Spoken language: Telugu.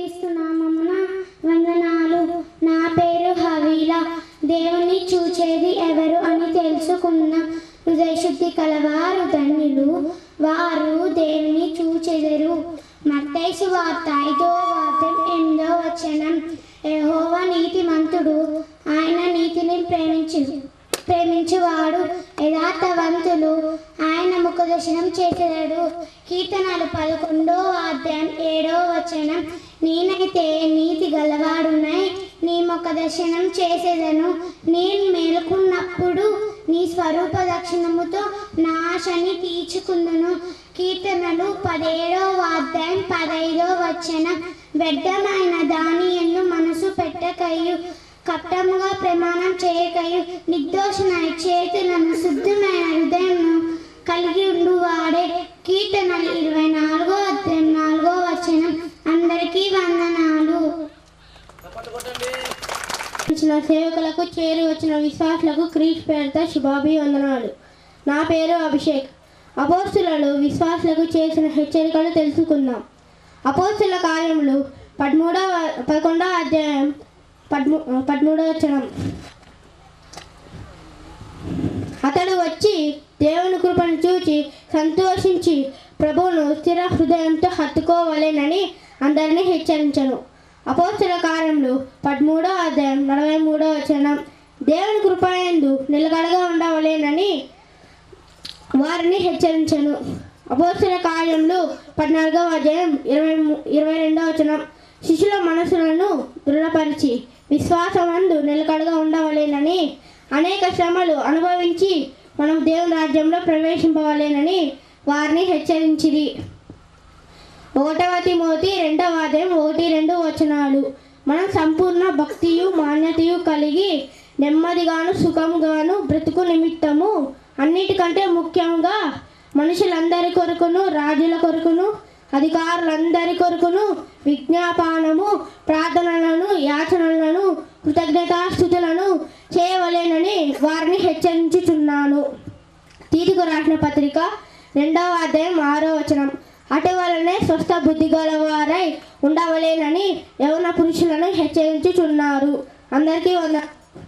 క్రీస్తు నామమున వందనాలు. నా పేరు హవీల. దేవుని చూచేది ఎవరు అని తెలుసుకున్న హృదయశుద్ధి కలవారు ధన్యులు. వారు దేవుని చూచెదరు. మత్తైసు వార్త ఐదో వార్తం ఎనిమిదో వచనం. నీతి మంతుడు ఆయన నీతిని ప్రేమించు ప్రేమించువాడు యథార్థవంతులు. ఆయన ముఖదర్శనం చేసేదాడు. కీర్తనలు పదకొండో అధ్యాయం ఏడో వచనం. నేనైతే నీతి గలవాడునై నీ ముఖ దర్శనం చేసేదను. నేను మేలుకున్నప్పుడు నీ స్వరూప దక్షిణముతో నా ఆశని తీర్చుకుందును. కీర్తనలు పదేడవ అధ్యాయం పదైదో వచ్చిన వ్యర్థమైన దాని ఎన్ను మనసు పెట్టకయు. కట్టముగా ప్రమాణం చేయకయు. నిర్దోషణ చేతులను శుద్ధమైన హృదయంను కలిగి ఉండు వాడే కీర్తనలు ఇరవై నాలుగో అధ్యాయం నాలుగో వచనం అందరికీ వందనాలు ఇచ్చిన సేవకులకు చేరి వచ్చిన విశ్వాసులకు క్రీస్ పేరుతో శుభాభివందనాలు. నా పేరు అభిషేక్. అపోస్తులలో విశ్వాసులకు చేసిన హెచ్చరికలు తెలుసుకుందాం. అపోస్తుల కార్యములు పదమూడవ పదకొండవ అధ్యాయం పదమూ పదమూడవ వచనం. అతడు వచ్చి దేవుని కృపను చూచి సంతోషించి ప్రభువును స్థిర హృదయంతో హత్తుకోవలేనని అందరినీ హెచ్చరించను. అపోస్తుల కార్యములు పదమూడో అధ్యాయం నలభై మూడో వచనం. దేవుని కృపయందు నిలకడగా ఉండవలేనని వారిని హెచ్చరించను. అపోస్తుల కార్యములు పద్నాలుగవ అధ్యాయం ఇరవై ఇరవై రెండవ వచనం. శిష్యుల మనసులను దృఢపరిచి విశ్వాసమందు నిలకడగా ఉండవలేనని అనేక శ్రమలు అనుభవించి మనం దేవుని రాజ్యంలో ప్రవేశింపవలేనని వారిని హెచ్చరించింది ఒకటవ తిమోతి రెండవ అధ్యాయం ఒకటి రెండు వచనాలు. మనం సంపూర్ణ భక్తియు మాన్యతయు కలిగి నెమ్మదిగాను సుఖంగాను బ్రతుకు నిమిత్తము. అన్నిటికంటే ముఖ్యంగా మనుషులందరి కొరకును రాజుల కొరకును అధికారులందరి కొరకును విజ్ఞాపనము ప్రార్థనలను యాచనలను కృతజ్ఞతాస్థుతులను చేయవలేనని వారిని హెచ్చరించుచున్నాను. తీతుకు రాసిన పత్రిక రెండవ అధ్యాయం ఆరో వచనం. అటువలనే స్వస్థ బుద్ధి గలవారై ఉండవలేనని యవన పురుషులను హెచ్చరించుచున్నారు. అందరికీ వంద